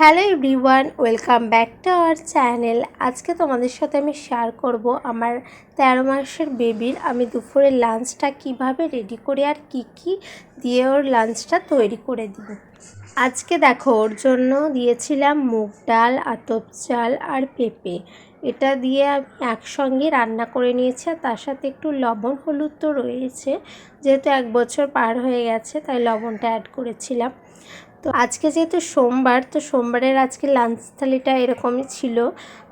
Hello everyone, welcome back to our channel. আজকে তোমাদের সাথে আমি শেয়ার করব আমার তেরো মাসের বেবির আমি দুপুরের লাঞ্চটা কীভাবে রেডি করে আর কি কি দিয়ে ওর লাঞ্চটা তৈরি করে দিই আজকে দেখো, ওর জন্য দিয়েছিলাম মুগ ডাল, আতপ চাল আর পেঁপে। এটা দিয়ে আমি একসঙ্গে রান্না করে নিয়েছি আর তার সাথে একটু লবণ, হলুদ তো রয়েছে। যেহেতু এক বছর পার হয়ে গেছে, তাই লবণটা অ্যাড করেছিলাম। তো আজকে যেহেতু সোমবার, তো সোমবারের আজকে লাঞ্চ থালিটা এরকমই ছিল।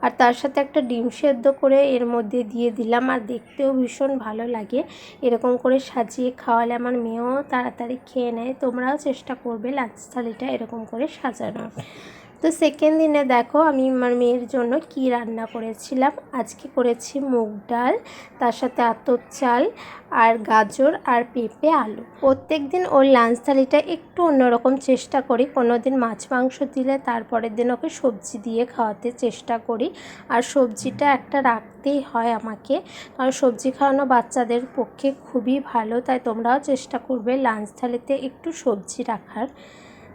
আর তার সাথে একটা ডিম সেদ্ধ করে এর মধ্যে দিয়ে দিলাম। আর দেখতেও ভীষণ ভালো লাগে। এরকম করে সাজিয়ে খাওয়ালে আমার মেয়েও তাড়াতাড়ি খেয়ে নেয়। তোমরাও চেষ্টা করবে লাঞ্চ থালিটা এরকম করে সাজানোর। তো সেকেন্ড দিনে দেখো আমি আমার মেয়ের জন্য কি রান্না করেছিলাম? আজকে করেছি মুগ ডাল, তার সাথে আতপ চাল আর গাজর আর পেঁপে আলু। প্রত্যেক দিন ওর লাঞ্চ থালিটা একটু অন্যরকম চেষ্টা করি। কোনো দিন মাছ মাংস দিলে তারপরের দিন ওকে সবজি দিয়ে খাওয়াতে চেষ্টা করি। আর সবজিটা একটা রাখতেই হয় আমাকে। কারণ সবজি খাওয়ানো বাচ্চাদের পক্ষে খুবই ভালো। তাই তোমরাও চেষ্টা করবে লাঞ্চ থালিতে একটু সবজি রাখার।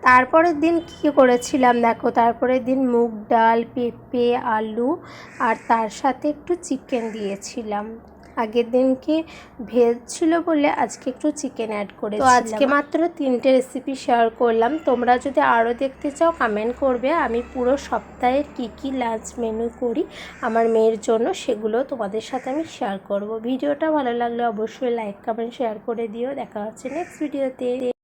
তারপরের দিন কী করেছিলাম দেখো? তারপরের দিন মুগ ডাল, পেঁপে, আলু আর তার সাথে একটু চিকেন দিয়েছিলাম। আগের দিনকে ভেজ ছিল বলে আজকে একটু চিকেন অ্যাড করে তো আজকে মাত্র তিনটে রেসিপি শেয়ার করলাম। তোমরা যদি আরও দেখতে চাও কমেন্ট করবে। আমি পুরো সপ্তাহের কি কি লাঞ্চ মেনু করি আমার মেয়ের জন্য, সেগুলো তোমাদের সাথে আমি শেয়ার করব। ভিডিওটা ভালো লাগলে অবশ্যই লাইক কমেন্ট শেয়ার করে দিও। দেখা হচ্ছে নেক্সট ভিডিওতে